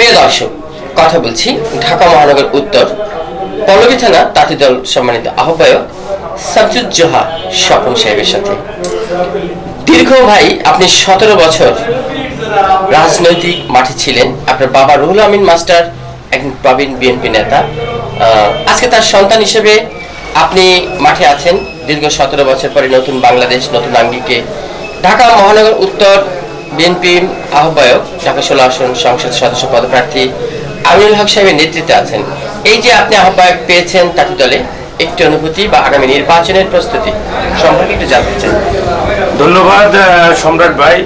প্রিয় দর্শক, কথা বলছি ঢাকা মহানগর উত্তর পল্লবী থানা তাঁতি দল সম্মানিত আহ্বায়ক সামসুজ্জোহা স্বপন সাহেবের সাথে। দীর্ঘ ভাই, আপনি সতেরো বছর রাজনৈতিক মাঠে ছিলেন। আপনার বাবা রুহুল আমিন মাস্টার, একজন প্রবীণ বিএনপি নেতা। আজকে তার সন্তান হিসেবে আপনি মাঠে আছেন। দীর্ঘ সতেরো বছর পরে নতুন বাংলাদেশ, নতুন আঙ্গিকে ঢাকা মহানগর উত্তর বিএনপি আহ্বায়ক ঢাকা ষোলো আসন সংসদ সদস্য পদপ্রার্থী আমিনুল হক সাহেবের নেতৃত্বে আছেন। এই যে আপনি আহ্বায়ক পেয়েছেন তাঁতি দলে, একটি অনুভূতি বা আগামী নির্বাচনের প্রস্তুতি সম্পর্কে একটু জানতে চাই। ধন্যবাদ সম্রাট ভাই।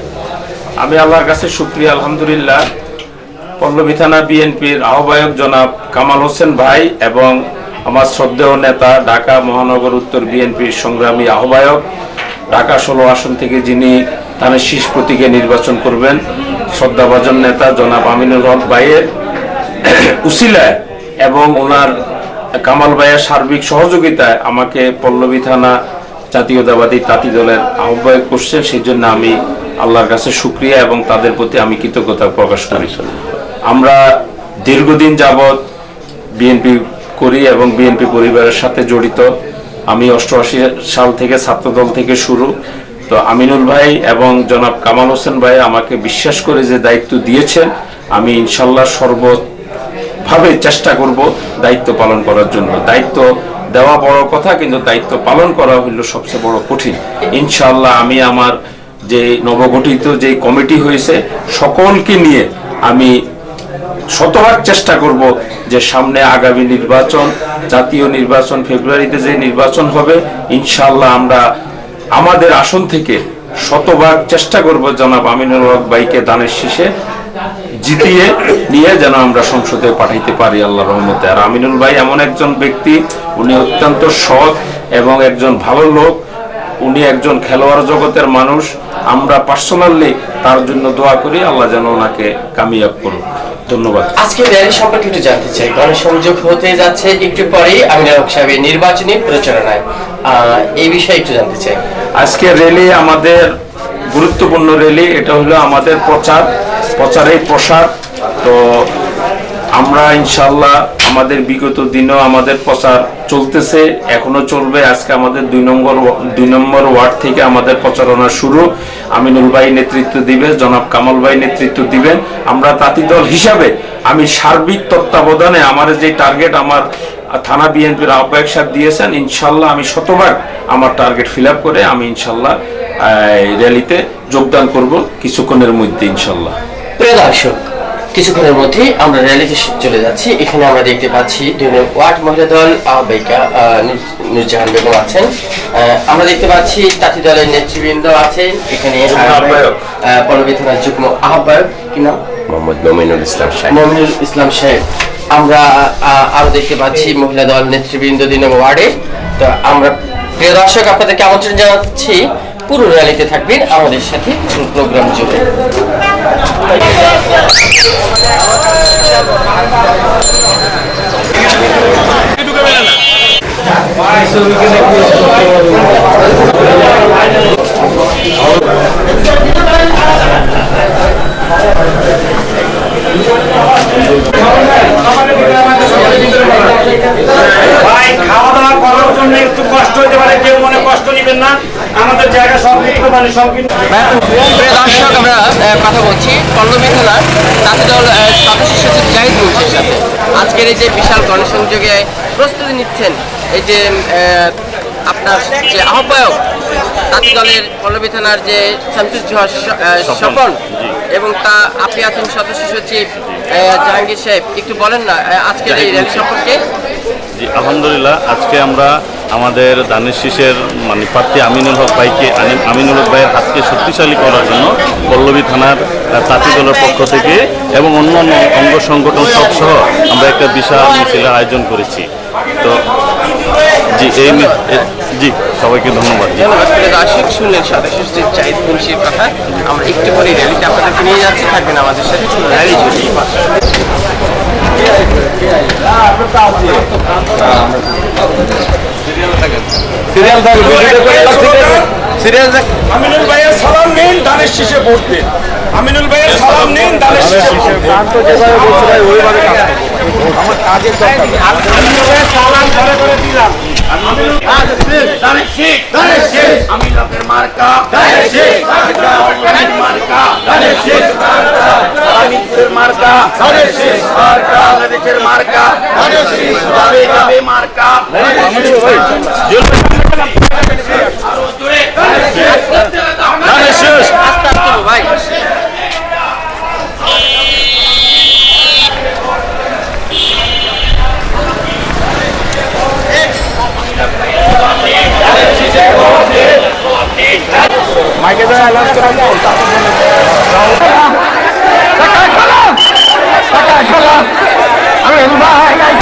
আমি আল্লাহর কাছে শুক্রিয়া, আলহামদুলিল্লাহ। পল্লবী থানা বিএনপির আহ্বায়ক জনাব কামাল হোসেন ভাই এবং আমার শ্রদ্ধেয় নেতা ঢাকা মহানগর উত্তর বিএনপির সংগ্রামী আহ্বায়ক ঢাকা ষোলো আসন থেকে যিনি শীষ প্রতীকে নির্বাচন করবেন। শ্রদ্ধাভাজন নেতা জনাব আমিনুর হক ভাইয়ের উসিলায় এবং ওনার কামাল ভাইয়ের সার্বিক সহযোগিতায় আমাকে পল্লবী থানা জাতীয়তাবাদী তাঁতি দলের আহ্বায়ক করছেন। সেই জন্য আমি আল্লাহর কাছে সুক্রিয়া এবং তাদের প্রতি আমি কৃতজ্ঞতা প্রকাশ করি। আমরা দীর্ঘদিন যাবৎ বিএনপি করি এবং বিএনপি পরিবারের সাথে জড়িত। আমি অষ্টআশি সাল থেকে ছাত্রদল থেকে শুরু। তো আমিনুল ভাই এবং জনাব কামাল হোসেন ভাই আমাকে বিশ্বাস করে যে দায়িত্ব দিয়েছেন, আমি ইনশাল্লাহ সর্ব ভাবে চেষ্টা করব দায়িত্ব পালন করার জন্য। দায়িত্ব দেওয়া বড় কথা, কিন্তু দায়িত্ব পালন করা হইল সবচেয়ে বড় কঠিন। ইনশাআল্লাহ আমি আমার যে নবগঠিত যে কমিটি হয়েছে, সকলকে নিয়ে আমি শতভাগ চেষ্টা করব যে সামনে আগামী নির্বাচন, জাতীয় নির্বাচন, ফেব্রুয়ারিতে যে নির্বাচন হবে, ইনশাল্লাহ আমরা আমাদের আসন থেকে শতভাগ চেষ্টা করব জনাব আমিনুল হক ভাইকে দানের শেষে জিতিয়ে নিয়ে যেন আমরা সংসদে পাঠাইতে পারি আল্লাহ রহমতে। আর আমিনুল ভাই এমন একজন ব্যক্তি, উনি অত্যন্ত সৎ এবং একজন ভালো লোক। উনি একজন খেলোয়াড় জগতের মানুষ। আমরা পার্সোনালি তার জন্য দোয়া করি আল্লাহ যেন ওনাকে কামিয়াব করুন ধন্যবাদ। আজকে র্যালি সম্পর্কে একটু জানতে চাই। গণসংযোগ হতে যাচ্ছে একটু পরেই হক সাহেবের নির্বাচনী প্রচারণায়। এই বিষয়ে একটু জানতে চাই। আজকে র্যালি আমাদের গুরুত্বপূর্ণ র্যালি এটা হলো আমাদের প্রচার। প্রচারের প্রসার। তো আমরা ইনশাল্লাহ আমাদের বিগত দিনেও আমাদের প্রচার চলতেছে, এখনও চলবে। আজকে আমাদের দুই নম্বর দুই নম্বর ওয়ার্ড থেকে আমাদের প্রচারণা শুরু। আমিনুল ভাই নেতৃত্ব দিবে, জনাব কামাল ভাই নেতৃত্ব দিবেন আমরা তাঁতি দল হিসাবে আমি সার্বিক তত্ত্বাবধানে আমার যে টার্গেট আমার থানা বিএনপির আহ্বায়ক সাহেব দিয়েছেন ইনশাল্লাহ আমি শতভাগ আমার টার্গেট ফিল করে আমি ইনশাল্লাহ র্যালিতে যোগদান করব কিছুক্ষণের মধ্যে ইনশাল্লাহ প্রিয় দর্শক কিছুক্ষণের মধ্যে আমরা র্যালিতে চলে যাচ্ছি। এখানে আমরা দেখতে পাচ্ছি দুই ওয়ার্ড মহিলা দল আহ্বায়িকা নুরজাহান বেগম আছেন। আমরা দেখতে পাচ্ছি তাঁতি দলের নেতৃবৃন্দ আছেন। এখানে যুগ্ম আহ্বায়ক। পল্লবী থানার যুগ্ম আহ্বায়ক। কি নাম? মোহাম্মদ নমিনুল ইসলাম সাহেব। মমিনুল ইসলাম সাহেব। আমরা আরও দেখতে পাচ্ছি মহিলা দল নেতৃবৃন্দ দুই নম্বর ওয়ার্ডে। তো আমরা প্রিয় দর্শক আপনাদেরকে আমন্ত্রণ জানাচ্ছি পুরো র্যালিতে থাকবেন আমাদের সাথে পুরো প্রোগ্রাম জুড়ে। ভাই খাওয়া দাওয়া করার জন্য একটু কষ্ট হতে পারে, কেউ মনে কষ্ট নেবেন না। আমাদের জায়গা সংকীর্ণ মানে সংকীর্ণ। প্রিয় দর্শক আমরা কথা বলছি। পল্লবী থানার তাঁতি দল সদস্য সচিব জাহিদ মুন্সির সাথে। আজকের এই যে বিশাল গণসংযোগে প্রস্তুতি নিচ্ছেন এই যে আপনার যে আহ্বায়ক তাঁতি দলের পল্লবী থানার যে শামসুজ্জোহা স- আহ, স্বপন। এবং তা আপনি আছেন সদস্য সচিব জাহাঙ্গীর সাহেব। একটু বলেন না আজকের এই র্যালি সম্পর্কে। জি আলহামদুলিল্লাহ আজকে আমরা আমাদের দানের শীষের মানে প্রার্থী আমিনুল হক ভাইকে আমিনুল হক ভাইয়ের হাতকে শক্তিশালী করার জন্য পল্লবী থানার তাঁতি দলের পক্ষ থেকে এবং অন্যান্য অঙ্গ সংগঠন সব সহ আমরা একটা বিশাল মিছিলের আয়োজন করেছি। তো জি এই জি সবাইকে ধন্যবাদ দর্শক শুনলেন মুন্সির কথা আমরা একটু পরে র্যালিতে আপনাদেরকে নিয়ে যাচ্ছি থাকবেন আমাদের সাথে পুরো র্যালি জুড়ে আমিনুল ভাইয়ের সালাম নিন দানের শীষে ভোট দিন। আমিনুল ভাইয়ের সালাম নিন ধানের শীষের আমিনুল ভাইয়ের সালাম ঘরে করে দিলাম। আমি লোকের মার্কা। মার্কা আমিনুলের মার্কা। বাংলাদেশের মার্কা। যাবে যাবে মার্কা। আরও জোরে আস্তে আস্তে বল ভাই আমি